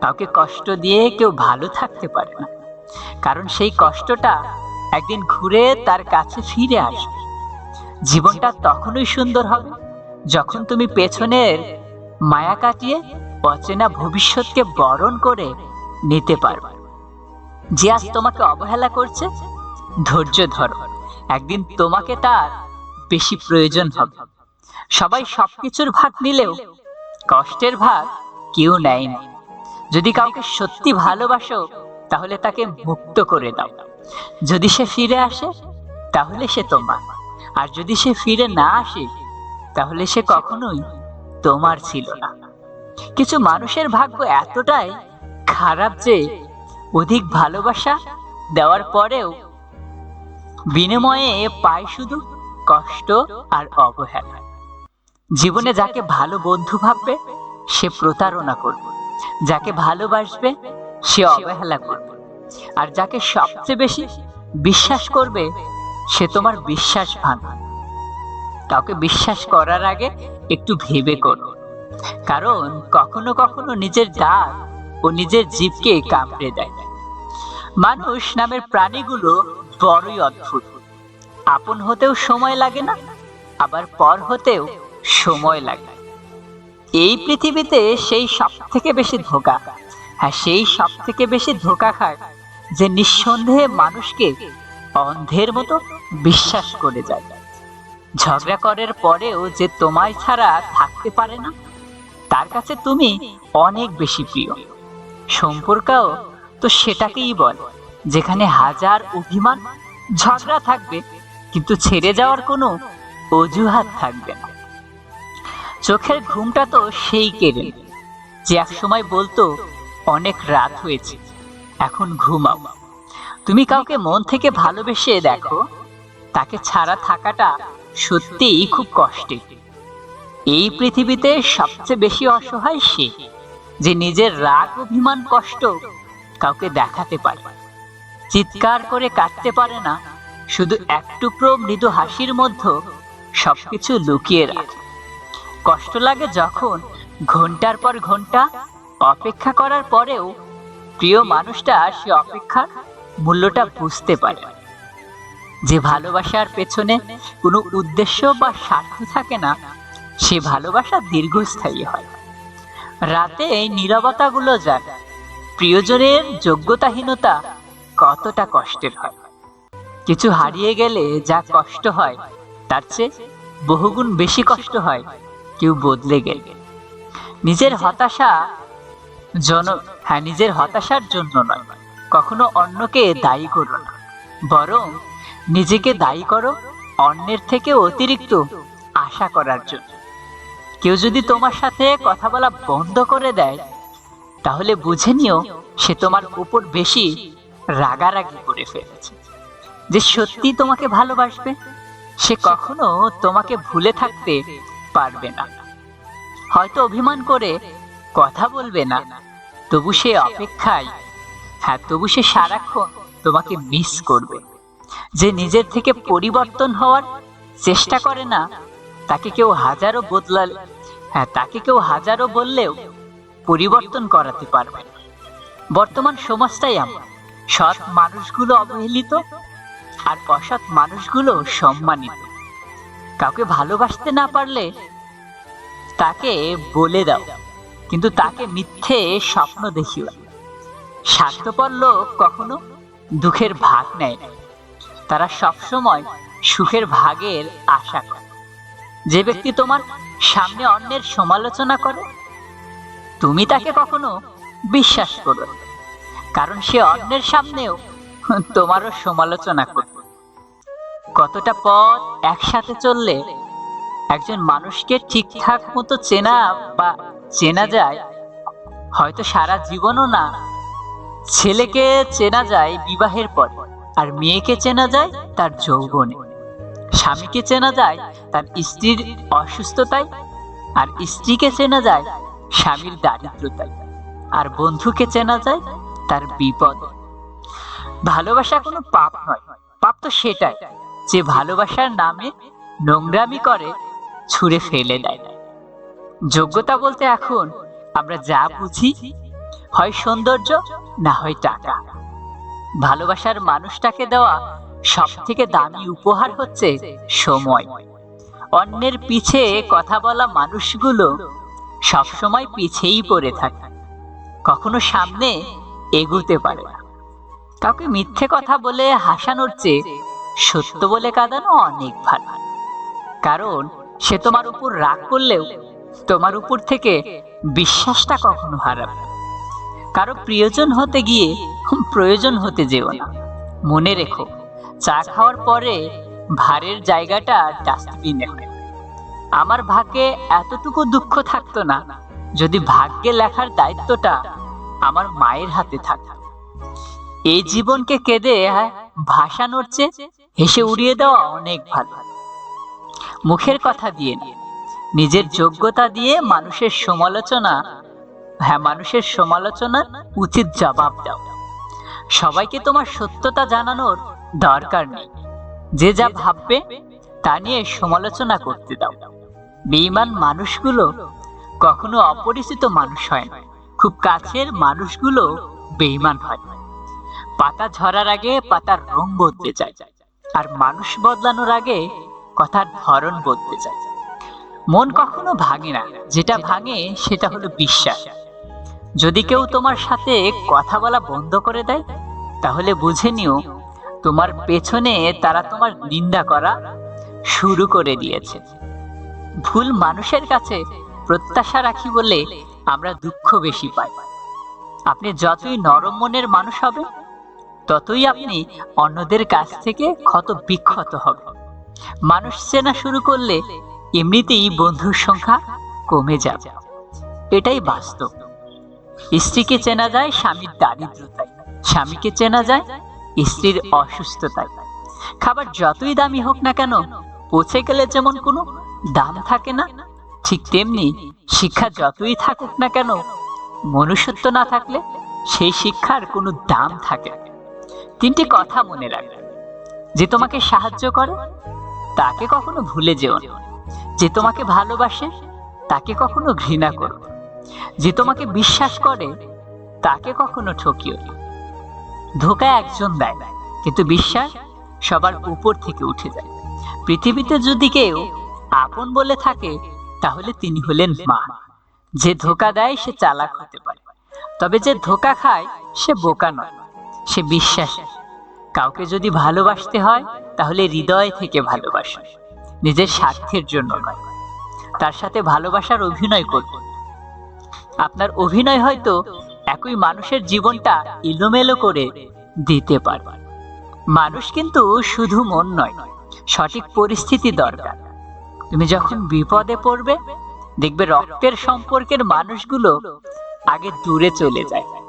কাউকে কষ্ট দিয়ে কেউ ভালো থাকতে পারে না। কারণ সেই কষ্টটা একদিন ঘুরে তার কাছে ফিরে আসবে। জীবনটা তখনই সুন্দর হবে যখন তুমি পেছনের মায়া কাটিয়ে অচেনা ভবিষ্যৎকে বরণ করে নিতে পারবে। যে আজ তোমাকে অবহেলা করছে, ধৈর্য ধরো। একদিন তোমাকে তার বেশি প্রয়োজন হবে। সবাই সবকিছুর ভাগ নিলেও কষ্টের ভাগ কেউ নেয় না। যদি কাউকে সত্যি ভালোবাসো, তাহলে তাকে মুক্ত করে দাও। যদি সে ফিরে আসে, তাহলে সে তোমার। আর যদি সে ফিরে না আসে, তাহলে সে কখনোই তোমার ছিল না। কিছু মানুষের ভাগ্য এতটাই খারাপ যে, অধিক ভালোবাসা দেওয়ার পরেও বিনিময়ে পায় শুধু কষ্ট আর অবহেলা। জীবনে যাকে ভালো বন্ধু ভাববে, সে প্রতারণা করবে। যাকে ভালোবাসবে, সে অবহেলা করবে। আর যাকে সবচেয়ে বেশি বিশ্বাস করবে, সে তোমার বিশ্বাস ভাঙবে। কাউকে বিশ্বাস করার আগে একটু ভেবে করো। কারণ কখনো কখনো নিজের দাঁত ও নিজের জীবকে কামড়ে দেয়। মানুষ নামের প্রাণীগুলো বড়ই অদ্ভুত। আপন হতেও সময় লাগে না, আবার পর হতেও সময় লাগে। এই পৃথিবীতে সেই সব থেকে বেশি ধোকা। হ্যাঁ সেই সব থেকে বেশি ধোকা খায় যে নিঃসন্দেহে মানুষকে অন্ধের মতো বিশ্বাস করে যায়। ঝগড়া করার পরেও যে তোমায় ছাড়া থাকতে পারে না, তার কাছে তুমি অনেক বেশি প্রিয়। সম্পর্কও তো সেটাকেই বলে, যেখানে হাজার অভিমান, ঝগড়া থাকবে, কিন্তু ছেড়ে যাওয়ার কোনো অজুহাত থাকবে না। চোখের ঘুমটা তো সেই কেড়ে যে এক সময় বলতো, অনেক রাত হয়েছে, এখন ঘুমাও। তুমি কাউকে মন থেকে ভালোবেসে দেখো, তাকে ছাড়া থাকাটা সত্যিই খুব কষ্টের। এই পৃথিবীতে সবচেয়ে বেশি অসহায় সে, যে নিজের রাগ, অভিমান, কষ্ট কাউকে দেখাতে পারে। চিৎকার করে কাটতে পারে না, শুধু এক টুকরো মৃদু হাসির মধ্যে সবকিছু লুকিয়ে রাখে। কষ্ট লাগে যখন ঘণ্টার পর ঘণ্টা অপেক্ষা করার পরেও প্রিয় মানুষটা সে অপেক্ষার মূল্যটা বুঝতে পারে। যে ভালোবাসার পেছনে কোনো উদ্দেশ্য বা স্বার্থ থাকে না, সে ভালোবাসা দীর্ঘস্থায়ী হয়। রাতে এই নীরবতাগুলো যাক প্রিয়জনের যোগ্যতাহীনতা কতটা কষ্টের হয়। কিছু হারিয়ে গেলে যা কষ্ট হয়, তার চেয়ে বহুগুণ বেশি কষ্ট হয় কেউ বদলে গেলে। নিজের হতাশা জন হ্যাঁ নিজের হতাশার জন্য নয়। কখনো অন্যকে দায়ী করো না। বরং নিজেকে দায়ী করো অন্যের থেকে অতিরিক্ত আশা করার জন্য। কেউ যদি তোমার সাথে কথা বলা বন্ধ করে দেয়, তাহলে বুঝে নিও সে তোমার উপর বেশি রাগারাগি করে ফেলেছে। যে সত্যি তোমাকে ভালোবাসবে, সে কখনো তোমাকে ভুলে থাকতে পারবে না। হয়তো অভিমান করে কথা বলবে না। তবু সে অপেক্ষায় হ্যাঁ তবু সে সারাক্ষণ তোমাকে মিস করবে। যে নিজের থেকে পরিবর্তন হওয়ার চেষ্টা করে না, তাকে কেউ হাজারো বদলালে হ্যাঁ তাকে কেউ হাজারো বললেও পরিবর্তন করাতে পারবে বর্তমান সমাজটাই এমন। সৎ মানুষগুলো অবহেলিত আর অসৎ মানুষগুলো সম্মানিত। কাউকে ভালোবাসতে না পারলে তাকে বলে দাও। কিন্তু তাকে মিথ্যে স্বপ্ন দেখিও। স্বার্থপর লোক কখনো দুঃখের ভাগ নেয় না। তারা সবসময় সুখের ভাগের আশা করে। যে ব্যক্তি তোমার সামনে অন্যের সমালোচনা করে, তুমি তাকে কখনো বিশ্বাস করো। কারণ সে অন্যের সামনেও তোমারও সমালোচনা করবে। কতটা পথ একসাথে চললে একজন মানুষকে ঠিকঠাক মতো চেনা বা চেনা যায়, হয়তো সারা জীবনও না। ছেলেকে চেনা যায় বিবাহের পর, আর মেয়েকে চেনা যায় তার যৌবনে। স্বামীকে চেনা যায় তার স্ত্রীর অসুস্থতায়, আর স্ত্রীকে চেনা যায় স্বামীর দারিদ্রতায়, আর বন্ধুকে চেনা যায় তার বিপদ। ভালোবাসা কোনো পাপ নয়, পাপ তো সেটাই। যে ভালোবাসার নামে নোংরামি করে, ছুঁড়ে ফেলে দেয়। যোগ্যতা বলতে এখন আমরা যা বুঝি, হয় সৌন্দর্য না হয় টাকা। ভালোবাসার মানুষটাকে দেওয়া সব থেকে দামি উপহার হচ্ছে সময়। অন্যের পিছে কথা বলা মানুষগুলো সবসময় পিছেই পড়ে থাকে। কখনো সামনে এগুতে পারে না। কাউকে মিথ্যে কথা বলে হাসানোর চেয়ে সত্য বলে কাঁদানো অনেক ভালো। কারণ সে তোমার উপর রাগ করলেও তোমার উপর থেকে বিশ্বাসটা কখনো হারাবে কারও প্রিয়জন হতে গিয়ে প্রয়োজন হতে যেও না। মনে রেখো, চা খাওয়ার পরে ভারের জায়গাটা ডাস্টবিনে আমার ভাগ্যে এতটুকু দুঃখ থাকতো না, যদি ভাগ্যে লেখার দায়িত্বটা আমার মায়ের হাতে থাকত। এই জীবনকে কেঁদে ভাসানোর চেয়ে হেসে উড়িয়ে দেওয়া অনেক ভালো। মুখের কথা দিয়ে নিজের যোগ্যতা দিয়ে মানুষের সমালোচনা হ্যাঁ মানুষের সমালোচনা উচিত জবাব দাও। সবাইকে তোমার সত্যতা জানানোর দরকার নেই। যে যা ভাববে, তা নিয়ে সমালোচনা করতে দাও। বেঈমান মানুষগুলো কখনো অপরিচিত মানুষ হয় না। খুব কাছের মানুষগুলো বেঈমান হয়। পাতা ঝরার আগে পাতার রং বদলে যায়। আর মানুষ বদলানোর আগে কথার ধরন বদলে যায়। মন কখনো ভাঙে না, যেটা ভাঙে সেটা হলো বিশ্বাস। যদি কেউ তোমার সাথে কথা বলা বন্ধ করে দেয়, তাহলে বুঝে নিও তোমার পেছনে তারা তোমার নিন্দা করা শুরু করে দিয়েছে। ভুল মানুষের কাছে প্রত্যাশা রাখি বলে আমরা দুঃখ বেশি পাই। আপনি যতই নরম মনের মানুষ হবে ততই আপনি অন্যদের কাছ থেকে ক্ষত বিক্ষত হবে মানুষ চেনা শুরু করলে এমনিতেই বন্ধুর সংখ্যা কমে যাবে। এটাই বাস্তব। স্ত্রীকে চেনা যায় স্বামীর দারিদ্রতায়, স্বামীকে চেনা যায় স্ত্রীর অসুস্থতায়। খাবার যতই দামি হোক না কেন, পচে গেলে যেমন কোনো দাম থাকে না, ঠিক তেমনি শিক্ষা যতই থাকুক না কেন, মনুষ্যত্ব না থাকলে সেই শিক্ষার কোনো দাম থাকে না। তিনটি কথা মনে রাখবে। যে তোমাকে সাহায্য করে, তাকে কখনো ভুলে যেও না। যে তোমাকে ভালোবাসে, তাকে কখনো ঘৃণা করো যে তোমাকে বিশ্বাস করে, তাকে কখনো ঠকিও না। ধোকা একজন দেয় না কিন্তু বিশ্বাস সবার উপর থেকে উঠে যায়। পৃথিবীতে যদি কেউ আপন বলে থাকে, তাহলে তিনি হলেন মা। যে ধোকা দেয়, সে চালাক হতে পারে। তবে যে ধোকা খায়, সে বোকা নয়। সে বিশ্বাস। কাউকে যদি ভালোবাসতে হয়, তাহলে হৃদয় থেকে ভালোবাসা। নিজের স্বার্থের জন্য নয়। তার সাথে ভালোবাসার অভিনয় করবেন আপনার অভিনয় হয়তো একই মানুষের জীবনটা এলোমেলো করে দিতে পারে মানুষ কিন্তু শুধু মন নয়, সঠিক পরিস্থিতি দরকার। তুমি যখন বিপদে পড়বে, দেখবে রক্তের সম্পর্কের মানুষগুলো আগে দূরে চলে যায়।